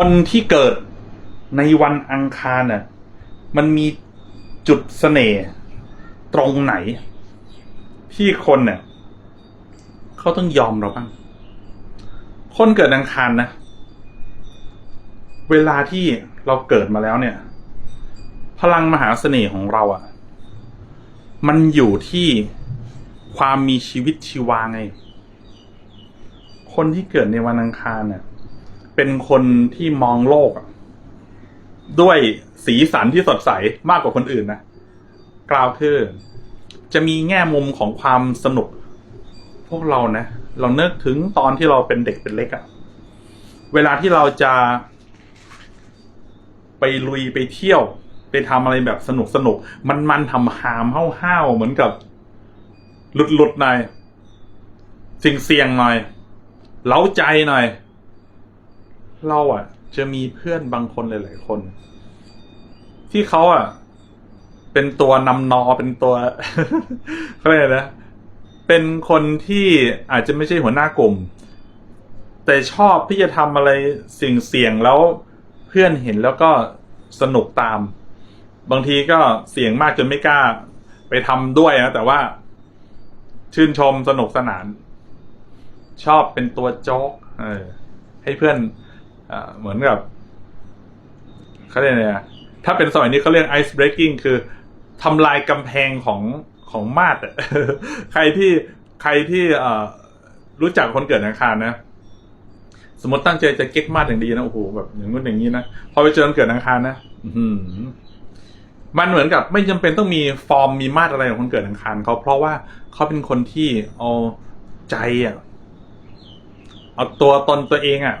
คนที่เกิดในวันอังคารน่ะ มันมีจุดเสน่ห์ตรงไหน ที่คนเนี่ยเขาต้องยอมเราบ้าง คนเกิดอังคารนะ เวลาที่เราเกิดมาแล้วเนี่ย พลังมหาเสน่ห์ของเราอะ่ะ มันอยู่ที่ความมีชีวิตชีวาไง คนที่เกิดในวันอังคารเนี่ย เป็นคนที่มองโลก ด้วยสีสันที่สดใสมากกว่าคนอื่นนะกล่าวคือ จะมีแง่มุมของความสนุก พวกเรานะเราเนึกถึงตอนที่เราเป็นเด็กเป็นเล็กอะเวลาที่เราจะ ไปลุยไปเที่ยว ไปทำอะไรแบบสนุกสนุกมันมันทำหามห้าวห้าเหมือนกับ หลุดหลุดหน่อยสิ่งเสี่ยงหน่อย เล้าใจหน่อย เราอะ จะมีเพื่อนบางคนหลายๆคน ที่เขาอะ เป็นตัวนำนอเป็นตัวเขาเรียกนะเป็นคนที่อาจจะไม่ใช่หัวหน้ากลุ่ม แต่ชอบที่จะทำอะไรสิ่งเสี่ยงแล้วเพื่อนเห็นแล้วก็สนุกตาม บางทีก็เสี่ยงมากจนไม่กล้า ไปทำด้วยนะแต่ว่า ชื่นชมสนุกสนาน ชอบเป็นตัวโจ๊กออให้เพื่อน เหมือนกับเขาเรียกไงถ้าเป็นสมัยนี้เขาเรียก ice breaking คือทำลายกำแพงของของมาดใครที่ใครที่รู้จักคนเกิดอังคารนะ สมมติตั้งใจจะเก็กมาดอย่างดีนะโอ้โหแบบอย่างนู้นอย่างนี้นะพอไปเจอคนเกิดอังคารนะมันเหมือนกับไม่จำเป็นต้องมีฟอร์มมีมาตอะไรของคนเกิดอังคารเขาเพราะว่าเขาเป็นคนที่เอาใจอะเอาตัวตนตัวเองอะ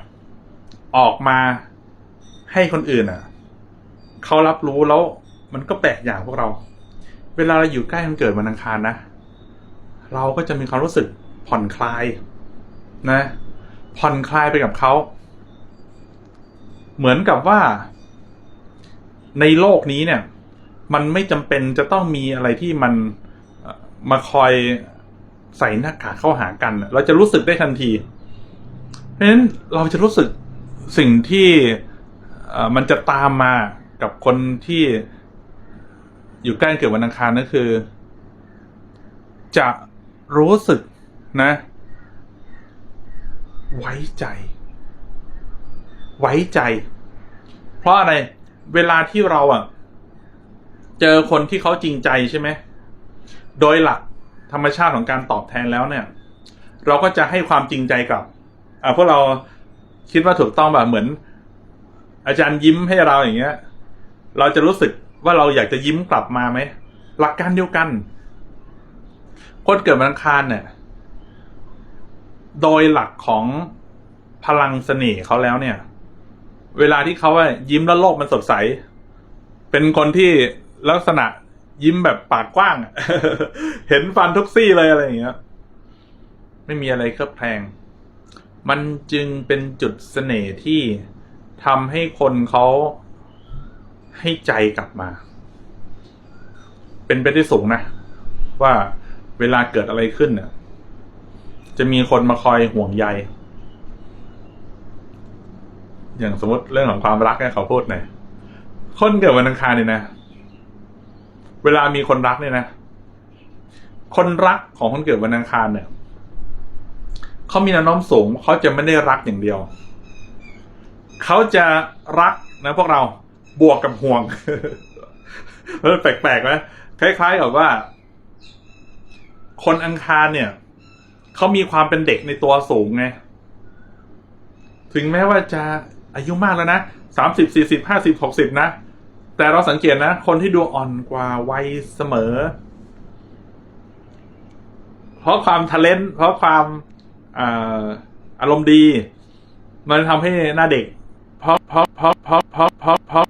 ออกมาให้คนอื่นอะเขารับรู้แล้วมันก็แปลกอย่างพวกเรา เวลาเราอยู่ใกล้คนเกิดวันอังคารนะ เราก็จะมีความรู้สึกผ่อนคลาย นะ ผ่อนคลายไปกับเขา เหมือนกับว่า ในโลกนี้เนี่ย มันไม่จำเป็นจะต้องมีอะไรที่มันมาคอยใส่หน้ากากเข้าหากัน เราจะรู้สึกได้ทันที เพราะฉะนั้นเราจะรู้สึก สิ่งที่มันจะตามมากับคนที่อยู่ใกล้เกิดวันอังคารนั่นคือ จะรู้สึกนะ ไว้ใจ ไว้ใจ เพราะอะไร เวลาที่เราอะ เจอคนที่เขาจริงใจใช่ไหม โดยหลักธรรมชาติของการตอบแทนแล้วเนี่ย เราก็จะให้ความจริงใจกับ อ่าพวกเรา คิดว่าถูกต้องแบบเหมือน อาจารย์ยิ้มให้เราอย่างเงี้ย เราจะรู้สึกว่าเราอยากจะยิ้มกลับมาไหมหลักการเดียวกันคนเกิดวันอังคารเนี่ย โดยหลักของพลังเสน่ห์เขาแล้วเนี่ย เวลาที่เขาว่ายิ้มแล้วโลกมันสดใส เป็นคนที่ลักษณะยิ้มแบบปากกว้าง เห็นฟันทุกซี่เลยอะไรอย่างเงี้ย ไม่มีอะไรเคลือบแคลง มันจึงเป็นจุดเสน่ห์ที่ทำให้คนเขาให้ใจกลับมา เป็นไปได้สูงนะ ว่าเวลาเกิดอะไรขึ้นเนี่ยจะมีคนมาคอยห่วงใย อย่างสมมติเรื่องของความรักเนี่ยเขาพูดหน่อยคนเกิดวันอังคารเนี่ยนะ เวลามีคนรักเนี่ยนะ คนรักของคนเกิดวันอังคารเนี่ย เขามีแนวโน้มสูงเขาจะไม่ได้รักอย่างเดียว เขาจะรักนะพวกเราบวกกับห่วงมันแปลกๆนะคล้ายๆกับว่า คนอังคารเนี่ยเขามีความเป็นเด็กในตัวสูงไงถึงแม้ว่าจะอายุมากแล้วนะสามสิบสี่สิบห้าสิบหกสิบนะ แต่เราสังเกตนะ คนที่ดูอ่อนกว่าวัยเสมอ เพราะความทะเลนเพราะความ อารมณ์ดี มันทำให้หน้าเด็กเพราะเพราะเพราะเพราะเพราะเพราะ